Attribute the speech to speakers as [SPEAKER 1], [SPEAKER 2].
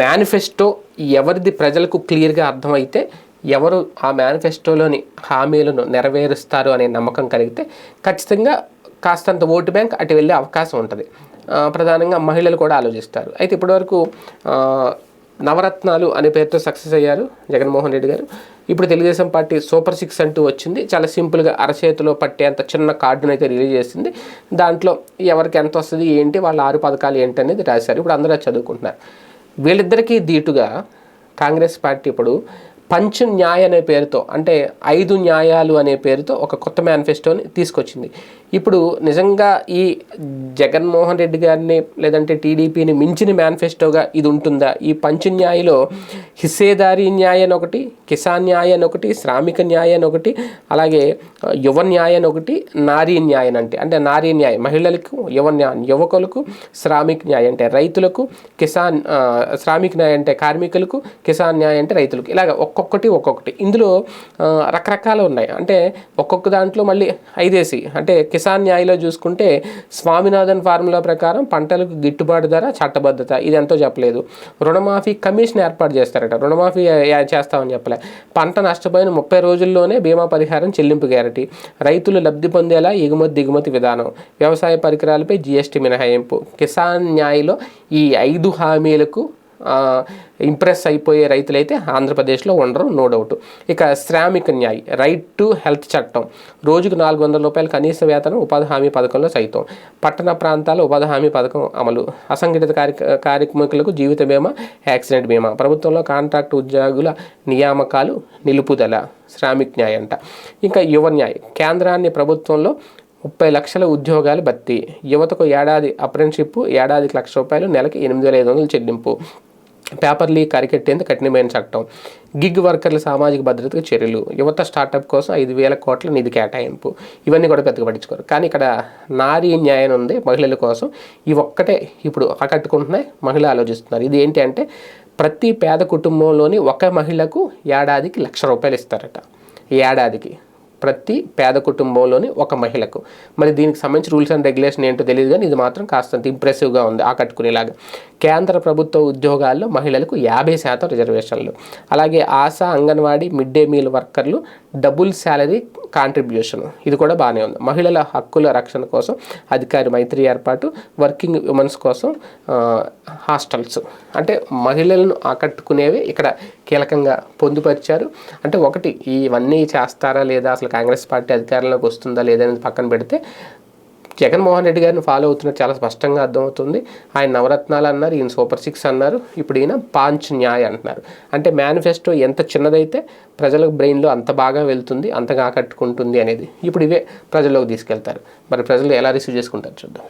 [SPEAKER 1] Manifesto ఎవరిది ప్రజలకు క్లియర్గా అర్థమైతే ఎవరు ఆ మేనిఫెస్టోలోని హామీలను నెరవేరుస్తారు అనే నమ్మకం కలిగితే ఖచ్చితంగా కాస్తంత ఓటు బ్యాంక్ అటు వెళ్ళే అవకాశం ఉంటుంది. ప్రధానంగా మహిళలు కూడా ఆలోచిస్తారు. అయితే ఇప్పటివరకు నవరత్నాలు అనే పేరుతో సక్సెస్ అయ్యారు జగన్మోహన్ రెడ్డి గారు. ఇప్పుడు తెలుగుదేశం పార్టీ సూపర్ సిక్స్ అంటూ వచ్చింది. చాలా సింపుల్గా అరచేతిలో పట్టేంత చిన్న కార్డును అయితే రిలీజ్ చేసింది. దాంట్లో ఎవరికి ఎంత వస్తుంది ఏంటి వాళ్ళ ఆరు పథకాలు ఏంటి అనేది రాశారు. ఇప్పుడు అందరూ చదువుకుంటున్నారు. వీళ్ళిద్దరికీ దీటుగా కాంగ్రెస్ పార్టీ ఇప్పుడు పంచ్ న్యాయ అనే పేరుతో అంటే ఐదు న్యాయాలు అనే పేరుతో ఒక కొత్త మేనిఫెస్టోని తీసుకొచ్చింది. ఇప్పుడు నిజంగా ఈ జగన్మోహన్ రెడ్డి గారిని లేదంటే టీడీపీని మించిన మేనిఫెస్టోగా ఇది ఉంటుందా? ఈ పంచ్ న్యాయలో హిస్సేదారీ న్యాయ అని ఒకటి కిసాన్ న్యాయ అని ఒకటి శ్రామిక న్యాయ అని ఒకటి అలాగే యువ న్యాయ అని ఒకటి నారీ న్యాయ అంటే అంటే నారీ న్యాయ మహిళలకు యువ న్యాయం యువకులకు శ్రామిక న్యాయ అంటే రైతులకు కిసాన్ శ్రామిక న్యాయ అంటే కార్మికులకు కిసాన్ న్యాయ అంటే రైతులకు. ఇలాగ ఒక్కొక్కటి ఒక్కొక్కటి. ఇందులో రకరకాలు ఉన్నాయి. అంటే ఒక్కొక్క దాంట్లో మళ్ళీ ఐదేసి. అంటే కిసాన్ న్యాయలో చూసుకుంటే స్వామినాథన్ ఫార్ములా ప్రకారం పంటలకు గిట్టుబాటు ధర చట్టబద్ధత. ఇది ఎంతో చెప్పలేదు. రుణమాఫీ కమిషన్ ఏర్పాటు చేస్తారట. రుణమాఫీ చేస్తామని చెప్పలే. పంట నష్టపోయిన ముప్పై రోజుల్లోనే బీమా పరిహారం చెల్లింపు గ్యారంటీ. రైతులు లబ్ధి పొందేలా ఎగుమతి దిగుమతి విధానం. వ్యవసాయ పరికరాలపై జీఎస్టీ మినహాయింపు. కిసాన్ న్యాయలో ఈ ఐదు హామీలకు ఇంప్రెస్ అయిపోయే రైతులైతే ఆంధ్రప్రదేశ్లో ఉండరు నో డౌట్ ఇక శ్రామిక న్యాయ్ రైట్ టు హెల్త్ చట్టం. రోజుకు నాలుగు వందల రూపాయలు కనీస వేతనం ఉపాధి హామీ పథకంలో సైతం. పట్టణ ప్రాంతాల ఉపాధి హామీ పథకం అమలు. అసంఘటిత కార్య కార్మికులకు జీవిత బీమా యాక్సిడెంట్ బీమా. ప్రభుత్వంలో కాంట్రాక్ట్ ఉద్యోగుల నియామకాలు నిలుపుదల శ్రామిక్ న్యాయ్ అంట. ఇంకా యువ న్యాయ్ కేంద్రాన్ని ప్రభుత్వంలో ముప్పై లక్షల ఉద్యోగాలు భర్తీ. యువతకు ఏడాది అప్రెంటిషిప్ ఏడాదికి లక్ష రూపాయలు నెలకి ఎనిమిది వేల ఐదు వందలు చెల్లింపు. పేపర్ లీక్ అరికెట్టేందు కఠినమైన చట్టం. గిగ్ వర్కర్ల సామాజిక భద్రతకు చర్యలు. యువత స్టార్టప్ కోసం ఐదు వేల కోట్ల నిధి కేటాయింపు. ఇవన్నీ కూడా పెద్దగా పట్టించుకోరు. కానీ ఇక్కడ నారీ న్యాయం ఉంది మహిళల కోసం. ఇవి ఒక్కటే ఇప్పుడు ఆకట్టుకుంటున్నాయి. మహిళ ఆలోచిస్తున్నారు. ఇది ఏంటి అంటే ప్రతి పేద కుటుంబంలోని ఒక మహిళకు ఏడాదికి లక్ష రూపాయలు ఇస్తారట. ఏడాదికి. ప్రతి పేద కుటుంబంలోని ఒక మహిళకు. మరి దీనికి సంబంధించి రూల్స్ అండ్ రెగ్యులేషన్ ఏంటో తెలియదు కానీ ఇది మాత్రం కాస్తంత ఇంప్రెసివ్గా ఉంది ఆకట్టుకునేలాగా. కేంద్ర ప్రభుత్వ ఉద్యోగాల్లో మహిళలకు యాభై శాతం రిజర్వేషన్లు. అలాగే Asha anganwadi mid day meal వర్కర్లు డబుల్ శాలరీ కాంట్రిబ్యూషన్. ఇది కూడా బాగానే ఉంది. మహిళల హక్కుల రక్షణ కోసం అధికారి మైత్రి ఏర్పాటు వర్కింగ్ ఉమెన్స్ కోసం హాస్టల్స్. అంటే మహిళలను ఆకట్టుకునేవి ఇక్కడ కీలకంగా పొందుపరిచారు. అంటే ఒకటి ఇవన్నీ చేస్తారా లేదా? అసలు కాంగ్రెస్ పార్టీ అధికారంలోకి వస్తుందా లేదా అనేది పక్కన పెడితే జగన్మోహన్ రెడ్డి గారిని ఫాలో అవుతున్నట్టు చాలా స్పష్టంగా అర్థమవుతుంది. ఆయన నవరత్నాలు అన్నారు ఈయన సూపర్ సిక్స్ అన్నారు ఇప్పుడు ఈయన పాంచ్ న్యాయ్ అంటున్నారు. అంటే మేనిఫెస్టో ఎంత చిన్నదైతే ప్రజల బ్రెయిన్లో అంత బాగా వెళ్తుంది అంతగా ఆకట్టుకుంటుంది అనేది ఇప్పుడు ఇవే ప్రజల్లోకి తీసుకెళ్తారు. మరి ప్రజలు ఎలా రిసీవ్ చేసుకుంటారు చూద్దాం.